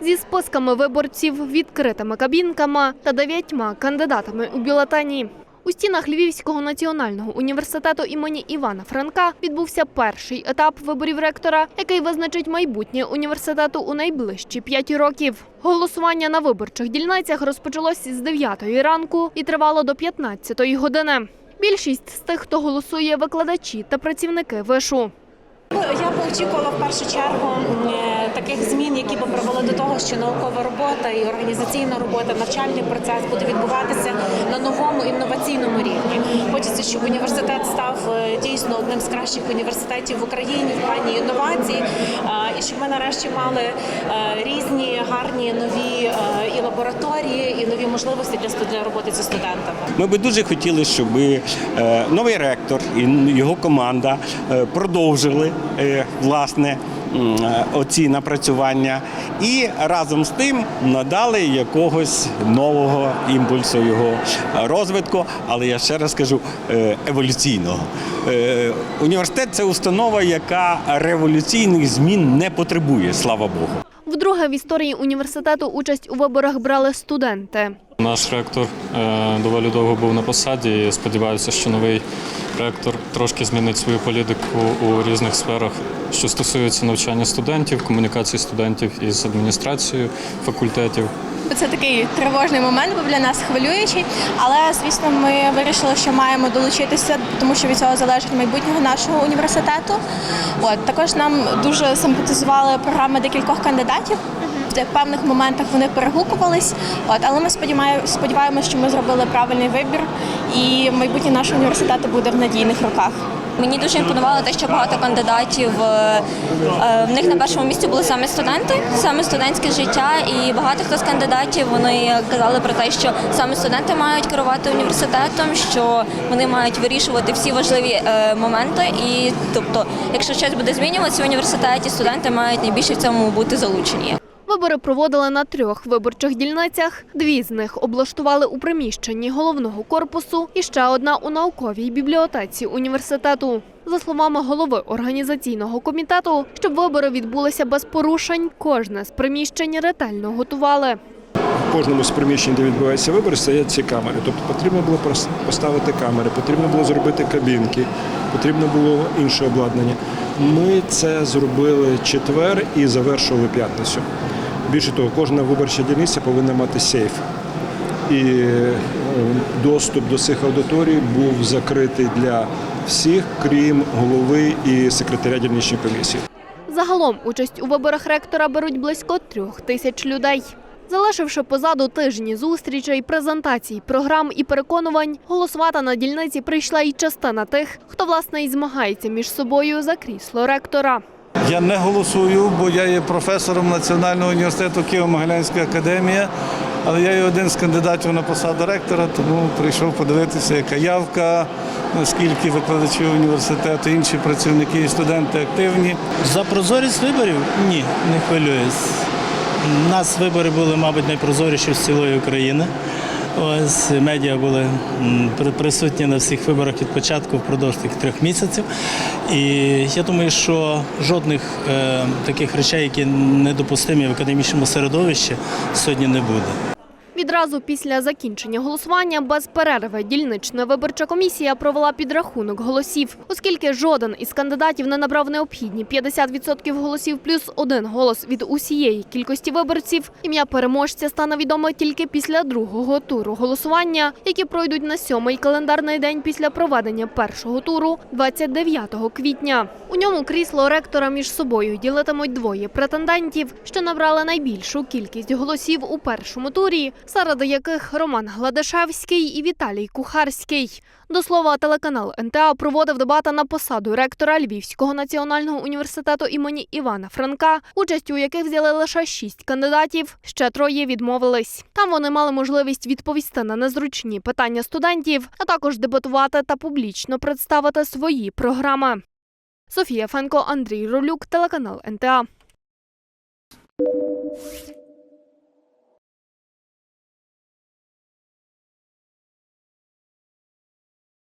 зі списками виборців, відкритими кабінками та дев'ятьма кандидатами у бюлетені. У стінах Львівського національного університету імені Івана Франка відбувся перший етап виборів ректора, який визначить майбутнє університету у найближчі п'ять років. Голосування на виборчих дільницях розпочалось з 9 ранку і тривало до 15 години. Більшість з тих, хто голосує, викладачі та працівники вишу. Я б очікувала в першу чергу е, таких змін, які б привели до того, що наукова робота і організаційна робота, навчальний процес буде відбуватися на новому інноваційному рівні. Хочеться, щоб університет став е, дійсно одним з кращих університетів в Україні в плані інновацій, і щоб ми нарешті мали е, різні гарні нові е, і лабораторії, і нові можливості для для роботи зі студентами. Ми би дуже хотіли, щоб новий ректор і його команда продовжили власне оці напрацювання і разом з тим надали якогось нового імпульсу його розвитку. Але я ще раз кажу е, еволюційного. Е, Університет це установа, яка революційних змін не потребує, слава Богу. Вдруге в історії університету участь у виборах брали студенти. Наш ректор е, доволі довго був на посаді. і Сподіваюся, що новий ректор трошки змінить свою політику у різних сферах, що стосується навчання студентів, комунікації студентів із адміністрацією факультетів. Це такий тривожний момент, був для нас хвилюючий, але звісно, ми вирішили, що маємо долучитися, тому що від цього залежить майбутнього нашого університету. От також нам дуже симпатизували програми декількох кандидатів. В певних моментах вони перегукувались, от але ми сподіваємо, сподіваємося, що ми зробили правильний вибір, і майбутнє нашого університету буде в надійних руках. Мені дуже імпонувало те, що багато кандидатів е, е, в них на першому місці були саме студенти, саме студентське життя. І багато хто з кандидатів вони казали про те, що саме студенти мають керувати університетом, що вони мають вирішувати всі важливі е, моменти. І тобто, якщо щось буде змінюватися в університеті, студенти мають найбільше в цьому бути залучені. Вибори проводили на трьох виборчих дільницях. Дві з них облаштували у приміщенні головного корпусу і ще одна у науковій бібліотеці університету. За словами голови організаційного комітету, щоб вибори відбулися без порушень, кожне з приміщень ретельно готували. В кожному з приміщень, де відбуваються вибори, стоять ці камери. Тобто потрібно було поставити камери, потрібно було зробити кабінки, потрібно було інше обладнання. Ми це зробили четвер і завершували п'ятницю. Більше того, кожна виборча дільниця повинна мати сейф. І е, доступ до цих аудиторій був закритий для всіх, крім голови і секретаря дільничної комісії. Загалом участь у виборах ректора беруть близько трьох тисяч людей. Залишивши позаду тижні зустрічей, презентацій, програм і переконувань, голосувати на дільниці прийшла і частина тих, хто власне і змагається між собою за крісло ректора. Я не голосую, бо я є професором Національного університету Києво-Могилянська академія, але я є один з кандидатів на посаду ректора, тому прийшов подивитися, яка явка, наскільки викладачів університету, інші працівники і студенти активні. За прозорість виборів? Ні, не хвилююсь. У нас вибори були, мабуть, найпрозоріші з цілої України. Ось медіа були присутні на всіх виборах від початку впродовж тих трьох місяців. І я думаю, що жодних е, таких речей, які недопустимі в академічному середовищі, сьогодні не буде. Відразу після закінчення голосування без перерви дільнична виборча комісія провела підрахунок голосів, оскільки жоден із кандидатів не набрав необхідні 50% голосів плюс один голос від усієї кількості виборців. Ім'я переможця стане відоме тільки після другого туру голосування, які пройдуть на сьомий календарний день після проведення першого туру 29 квітня. У ньому крісло ректора між собою ділитимуть двоє претендентів, що набрали найбільшу кількість голосів у першому турі, серед яких Роман Гладишевський і Віталій Кухарський. До слова, телеканал НТА проводив дебати на посаду ректора Львівського національного університету імені Івана Франка, участь у яких взяли лише шість кандидатів. Ще троє відмовились. Там вони мали можливість відповісти на незручні питання студентів, а також дебатувати та публічно представити свої програми. Софія Фенко, Андрій Ролюк, телеканал НТА.